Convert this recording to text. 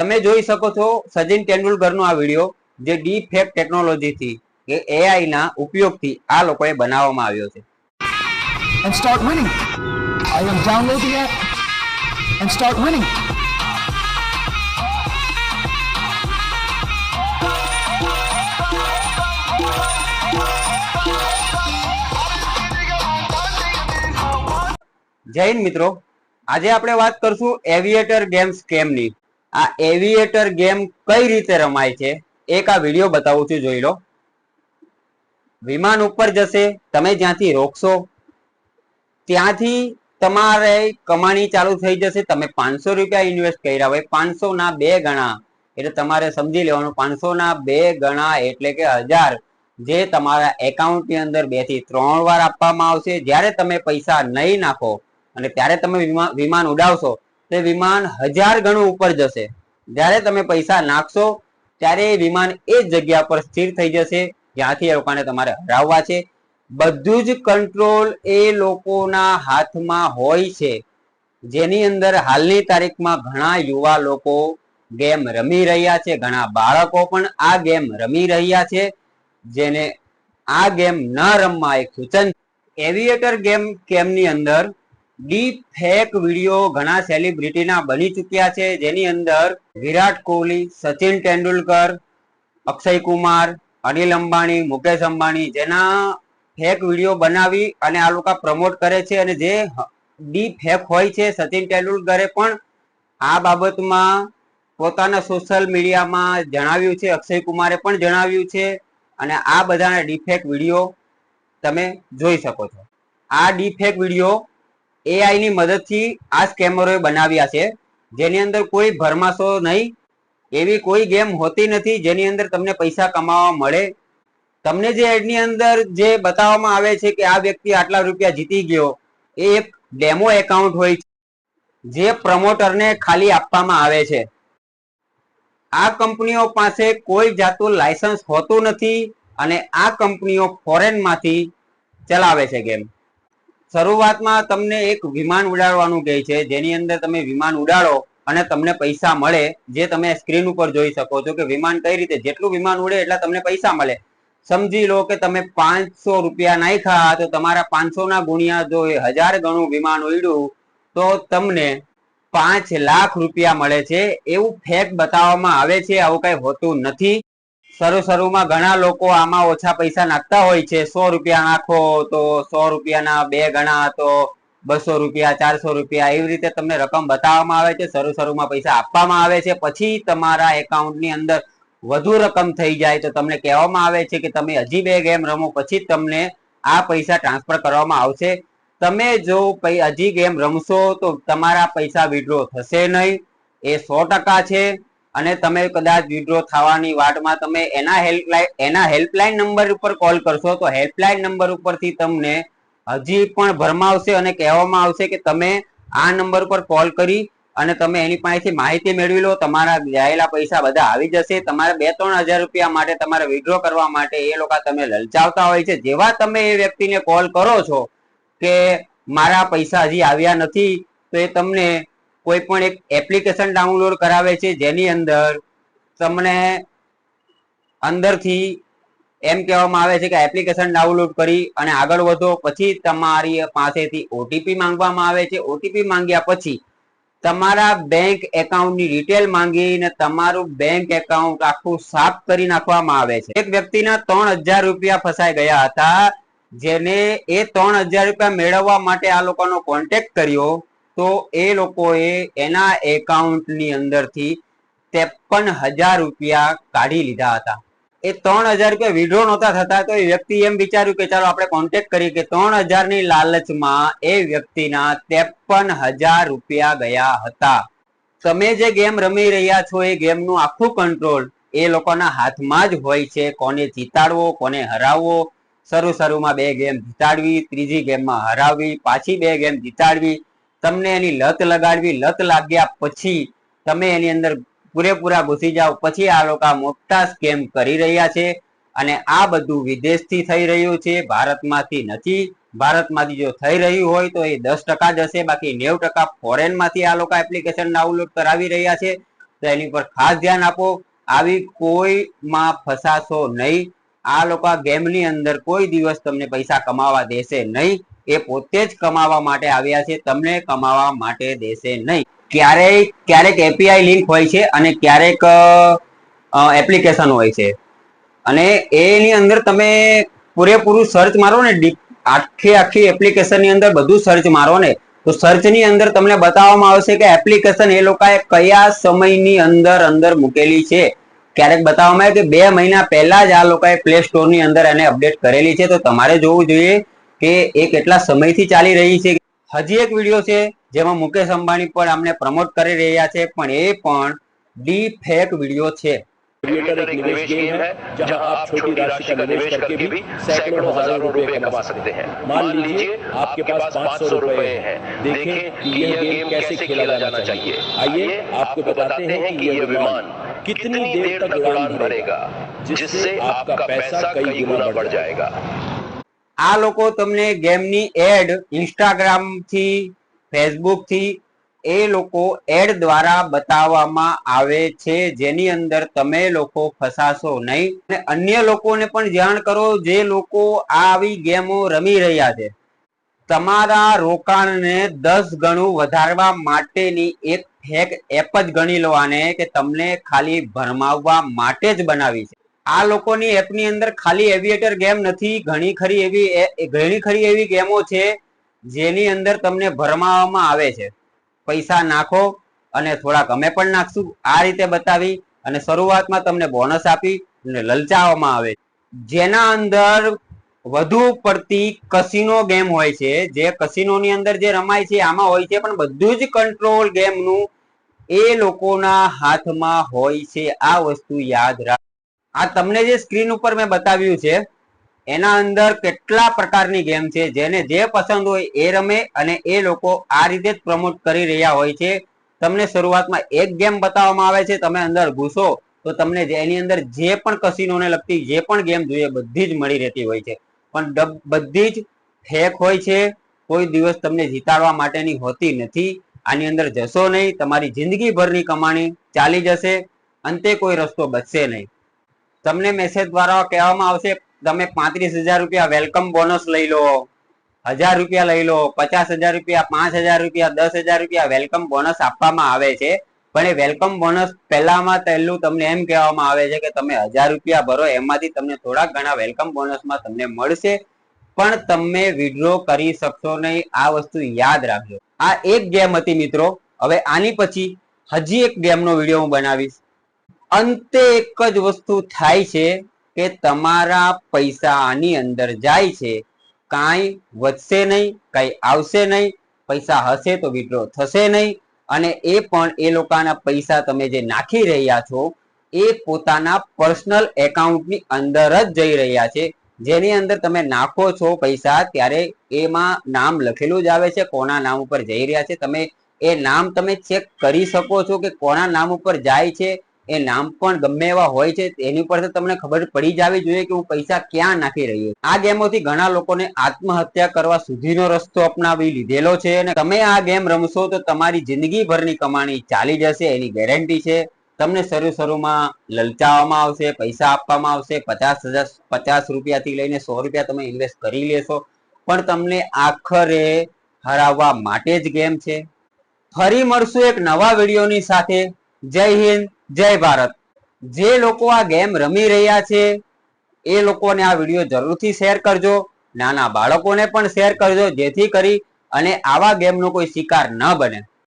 તમે જોઈ શકો છો સચિન તેંડુલકરનો આ વીડિયો જે ડી ફેક ટેકનોલોજીથી કે એઆઈ ના ઉપયોગથી આ લોકોએ બનાવવામાં આવ્યો છે and start winning. I am downloading it and start winning. Jain મિત્રો આજે આપણે વાત કરશું એવિએટર ગેમ સ્કેમની આ એવિએટર ગેમ કઈ રીતે રમાય છે? એક આ વીડિયો બતાવું છું, જોઈ લો. વિમાન ઉપર જશે, તમે જ્યાંથી રોકશો, ત્યાંથી તમારે કમાણી ચાલુ થઈ જશે, તમે પાંચસો રૂપિયા ઇન્વેસ્ટ કર્યા હોય, પાંચસો ના બે ગણા, એટલે તમારે સમજી લેવાનું, પાંચસો ના બે ગણા એટલે કે હજાર, જે તમારા એકાઉન્ટની અંદર બેથી ત્રણ વાર આપવામાં આવશે, જ્યારે તમે પૈસા નહીં નાખો, અને ત્યારે તમે વિમા- વિમાન ઉડાવશો તે વિમાન હજાર ગણું ઉપર જશે. જ્યારે તમે પૈસા નાખશો, ત્યારે એ વિમાન એ જ જગ્યા પર સ્થિર થઈ જશે. જ્યાંથી એ લોકોને તમારે હરાવવા છે. બધું જ કંટ્રોલ એ લોકોના હાથમાં હોય છે. જેની અંદર હાલની તારીખમાં ઘણા યુવા લોકો ગેમ રમી રહ્યા છે. ઘણા બાળકો પણ આ ગેમ રમી રહ્યા છે. જેને આ ગેમ ન રમવા એક સૂચન એવિએટર ગેમ કેમની અંદર ડીપ ફેક વીડિયો ઘણા સેલિબ્રિટીના બની ચૂક્યા છે. જેની અંદર વિરાટ કોહલી, સચિન તેંડુલકર, અક્ષય કુમાર, અનિલ અંબાણી, મુકેશ અંબાણી જેના ફેક વીડિયો બનાવી અને આ લોકો પ્રમોટ કરે છે. અને જે ડીપ ફેક હોય છે સચિન તેંડુલકરે પણ આ બાબતમાં પોતાના સોશિયલ મીડિયામાં જણાવ્યું છે. અક્ષય કુમારે પણ જણાવ્યું છે. અને આ બધાના ડીફેક વીડિયો તમે જોઈ શકો છો. આ ડીફેક વીડિયો એઆઈ ની મદદથી આ સ્કેમરોએ બનાવ્યા છે. જેની અંદર કોઈ ભરમાશો નહીં. એવી કોઈ ગેમ હોતી નથી જેની અંદર તમને પૈસા કમાવા મળે. તમને જે એડની અંદર જે બતાવવામાં આવે છે કે આ વ્યક્તિ આટલા રૂપિયા જીતી ગયો, એ એક ડેમો એકાઉન્ટ હોય છે, જે પ્રમોટરને ખાલી આપવામાં આવે છે. આ કંપનીઓ પાસે કોઈ જાતનું લાયસન્સ હોતું નથી અને આ કંપનીઓ ફોરેનમાંથી ચલાવે છે ગેમ. શરૂઆતમાં તમને એક વિમાન ઉડાડવાનું કહે છે, જેની અંદર તમે વિમાન ઉડાડો અને તમને પૈસા મળે, જે તમે સ્ક્રીન ઉપર જોઈ શકો છો કે વિમાન કઈ રીતે, જેટલું વિમાન ઉડે એટલા તમને પૈસા મળે. સમજી લો કે તમે પાંચસો રૂપિયા નાખ્યા, તો તમારા પાંચસો ના ગુણ્યા જો હજાર ગણું વિમાન ઉડ્યું, તો તમને પાંચ લાખ રૂપિયા મળે છે. એવું ફેક બતાવવામાં આવે છે, આવું કઈ હોતું નથી. શરૂ શરૂમાં ઘણા લોકો આમાં ઓછા પૈસા નાખતા હોય છે. સો રૂપિયા નાખો તો સો રૂપિયાના બે ગણા તો બસો રૂપિયા, ચારસો રૂપિયા એવી રીતે તમને રકમ બતાવવામાં આવે છે. શરૂ શરૂમાં પૈસા આપવામાં આવે છે. પછી તમારા એકાઉન્ટની અંદર વધુ રકમ થઈ જાય તો તમને કહેવામાં આવે છે કે તમે હજી બે ગેમ રમો, પછી તમને આ પૈસા ટ્રાન્સફર કરવામાં આવશે. તમે જો હજી ગેમ રમશો તો તમારા પૈસા વિડ્રો થશે નહીં. એ સો ટકા છે. અને તમે કદાચ વિડ્રો થવાની વાટમાં તમે એના હેલ્પલાઇન એના હેલ્પલાઇન નંબર ઉપર કોલ કરશો, તો હેલ્પલાઇન નંબર ઉપરથી તમને હજી પણ ભરમાવશે અને કહેવામાં આવશે કે તમે આ નંબર પર કોલ કરી અને તમે એની પાસેથી માહિતી મેળવી લો. તમારા જાયેલા પૈસા બધા આવી જશે. તમારે બે ત્રણ હજાર રૂપિયા માટે તમારે વિડ્રો કરવા માટે એ લોકો તમે લલચાવતા હોય છે. જેવા તમે એ વ્યક્તિને કોલ કરો છો કે મારા પૈસા હજી આવ્યા નથી, તો એ તમને કોઈ પણ એક એપ્લિકેશન ડાઉનલોડ કરાવે છે જેની અંદર તમને અંદરથી એમ કહેવામાં આવે છે કે એપ્લિકેશન ડાઉનલોડ કરી અને આગળ વધો. પછી તમારી પાસેથી ઓટીપી માંગવામાં આવે છે. ઓટીપી માંગ્યા પછી તમારા બેંક એકાઉન્ટની ડિટેલ માંગીને તમારું બેંક એકાઉન્ટ આખું સાફ કરી નાખવામાં આવે છે. એક વ્યક્તિના ત્રણ હજાર રૂપિયા ફસાઈ ગયા હતા જેને એ ત્રણ હજાર રૂપિયા મેળવવા માટે આ લોકોનો કોન્ટેક્ટ કર્યો. તો એ લોકોએ એના એકાઉન્ટની અંદરથી ત્રેપન હજાર રૂપિયા કાઢી લીધા હતા. એ ત્રણ હજાર રૂપિયા વિડ્રો નહોતા થતા તો એ વ્યક્તિ એમ વિચાર્યું કે ચાલો આપણે કોન્ટેક્ટ કરીએ કે ત્રણ હજારની લાલચમાં એ વ્યક્તિના ત્રેપન હજાર રૂપિયા ગયા હતા. તમે જે ગેમ રમી રહ્યા છો એ ગેમનું આખું કંટ્રોલ એ લોકોના હાથમાં જ હોય છે. કોને જીતાડવો, કોને હરાવવો. શરૂ શરૂમાં બે ગેમ જીતાડવી, ત્રીજી ગેમમાં હરાવવી, પાછી બે ગેમ જીતાડવી. તમને એની લત લગાડવી, લત લાગ્યા પછી તમે એની અંદર પૂરેપૂરા ઘૂસી જાઓ. પછી આ લોકો મોટા સ્કેમ કરી રહ્યા છે અને આ બધું વિદેશથી થઈ રહ્યું છે, ભારતમાંથી નથી. ભારતમાંથી જો થઈ રહ્યું હોય તો એ દસ ટકા જ હશે, બાકી નેવું ટકા ફોરેનમાંથી આ લોકો એપ્લિકેશન ડાઉનલોડ કરાવી રહ્યા છે. તો એની પર ખાસ ધ્યાન આપો. આવી કોઈમાં ફસાશો નહીં. આ લોકો ગેમની અંદર કોઈ દિવસ તમને પૈસા કમાવા દેશે નહીં. એ પોતે જ કમાવા માટે આવ્યા છે. તમને કમાવા માટે દેશે નહીં. ક્યારેક ક્યારેક એપીઆઈ લિંક હોય છે અને ક્યારેક એપ્લિકેશન હોય છે. અને એની અંદર તમે પૂરેપૂરું સર્ચ મારો ને આખી આખી એપ્લિકેશનની અંદર બધું સર્ચ મારો ને, તો સર્ચની અંદર તમને બતાવવામાં આવશે કે એપ્લિકેશન એ લોકોએ કયા સમયની અંદર અંદર મૂકેલી છે. ક્યારેક બતાવવામાં આવે કે બે મહિના પહેલા જ આ લોકોએ પ્લે સ્ટોરની અંદર એને અપડેટ કરેલી છે. તો તમારે જોવું જોઈએ કે એ કેટલા સમયથી ચાલી રહી છે હજી એક વિડીયો છે જેમાં મુકેશ અંબાણી પણ અમને પ્રમોટ કરી રહ્યા છે પણ એ પણ ડી ફેક વિડીયો છે क्रिएटर एक निवेश गेम है जहां आप छोटी राशि का निवेश करके भी सैकड़ों हजारों रुपए कमा सकते हैं मान लीजिए आपके पास 500 रुपए हैं देखें कि यह गेम कैसे खेला जाना चाहिए आइए आपको बताते हैं कि यह विमान कितनी देर तक उड़ान भरेगा जिससे आपका पैसा कई गुना बढ़ जाएगा આ લોકો તમને ગેમની એડ ઇન્સ્ટાગ્રામથી ફેસબુક એ લોકો એડ દ્વારા બતાવવામાં આવે છે, જેની અંદર તમે લોકો ફસાશો નહીં. અને અન્ય લોકોને પણ જાણ કરો, જે લોકો આ આવી ગેમો રમી રહ્યા છે. તમારા રોકાણને દસ ગણું વધારવા માટેની એક ફેક એપ જ ગણી લો આને, કે તમને ખાલી ભરમાવવા માટે જ બનાવી છે. આ લોકોની એપની અંદર ખાલી એવિએટર ગેમ નથી, ઘણી ખરી એવી ઘણી ખરી એવી ગેમો છે જેની અંદર તમને ભરમાવવામાં આવે છે. પૈસા નાખો અને થોડાક અમે પણ નાખશું. આ રીતે બતાવી અને શરૂઆતમાં તમને બોનસ આપી અને લલચાવવામાં આવે જેના અંદર વધુ પડતી કસિનો ગેમ હોય છે, જે કસિનોની અંદર જે રમાય છે, આમાં હોય છે, પણ બધું જ કંટ્રોલ ગેમનું એ લોકોના હાથમાં હોય છે. આ વસ્તુ યાદ રાખ આ તમને જે સ્ક્રીન ઉપર મેં બતાવ્યું છે, એના અંદર કેટલા પ્રકારની ગેમ છે, જેને જે પસંદ હોય એ રમે અને એ લોકો આ રીતે જ પ્રમોટ કરી રહ્યા હોય છે. તમને શરૂઆતમાં એક ગેમ બતાવવામાં આવે છે, તમે અંદર ઘૂસો, તો તમને એની અંદર જે પણ કસિનોને લગતી જે પણ ગેમ જોઈએ, બધી જ મળી રહેતી હોય છે. પણ બધી જ ફેક હોય છે, કોઈ દિવસ તમને જીતાડવા માટેની હોતી નથી. આની અંદર જશો નહીં, તમારી જિંદગીભરની કમાણી ચાલી જશે, અંતે કોઈ રસ્તો બચશે નહીં. તમને મેસેજ દ્વારા કહેવામાં આવશે, તમે પાંત્રીસ હજાર રૂપિયા વેલકમ બોનસ લઈ લો, હજાર રૂપિયા લઈ લો, પચાસ હજાર રૂપિયા, પાંચ હજાર રૂપિયા, દસ હજાર રૂપિયા વેલકમ બોનસ આપવામાં આવે છે. પણ એ વેલકમ બોનસ પહેલામાં પહેલું તમને એમ કહેવામાં આવે છે કે તમે હજાર રૂપિયા ભરો, એમાંથી તમને થોડાક ઘણા વેલકમ બોનસમાં તમને મળશે. પણ તમે વિડ્રો કરી શકશો નહીં, આ વસ્તુ યાદ રાખજો. આ એક ગેમ હતી મિત્રો, હવે આની પછી હજી એક ગેમનો વીડિયો હું બનાવીશ. અંતે એક જ વસ્તુ થાય છે કે તમારા પૈસા આની અંદર જાય છે. કાંઈ વધશે નહીં, કાંઈ આવશે નહીં, પૈસા હશે તો વિડ્રો થશે નહીં અને એ પણ એ લોકોના પૈસા તમે જે નાખી રહ્યા છો એ પોતાના પર્સનલ એકાઉન્ટની અંદર જ જઈ રહ્યા છે. જેની અંદર તમે નાખો છો પૈસા ત્યારે એમાં નામ લખેલું જ આવે છે કોના નામ ઉપર જઈ રહ્યા છે. તમે એ નામ તમે ચેક કરી શકો છો કે કોના નામ ઉપર જાય છે એ નામ પણ ગમે એવા હોય છે, એની ઉપર તમને ખબર પડી જવી જોઈએ કે હું પૈસા ક્યાં નાખી રહ્યો આ ગેમોથી ઘણા લોકોને આત્મહત્યા કરવા સુધીનો રસ્તો અપનાવી લીધેલો છે અને તમે આ ગેમ રમશો તો તમારી જિંદગીભરની કમાણી ચાલી જશે, એની ગેરંટી છે. તમને શરૂ શરૂમાં લલચાવવામાં આવશે, પૈસા આપવામાં આવશે, પચાસ હજાર, પચાસ રૂપિયાથી લઈને સો રૂપિયા તમે ઇન્વેસ્ટ કરી લેશો. પણ તમને આખરે હરાવવા માટે જ ગેમ છે. ફરી મળશું એક નવા વિડીયોની સાથે. જય હિન્દ. જય ભારત. જે લોકો આ ગેમ રમી રહ્યા છે, એ લોકોને આ વીડિયો જરૂરથી શેર કરજો. નાના બાળકોને પણ શેર કરજો, જેથી કરી અને આવા ગેમનો કોઈ શિકાર ન બને.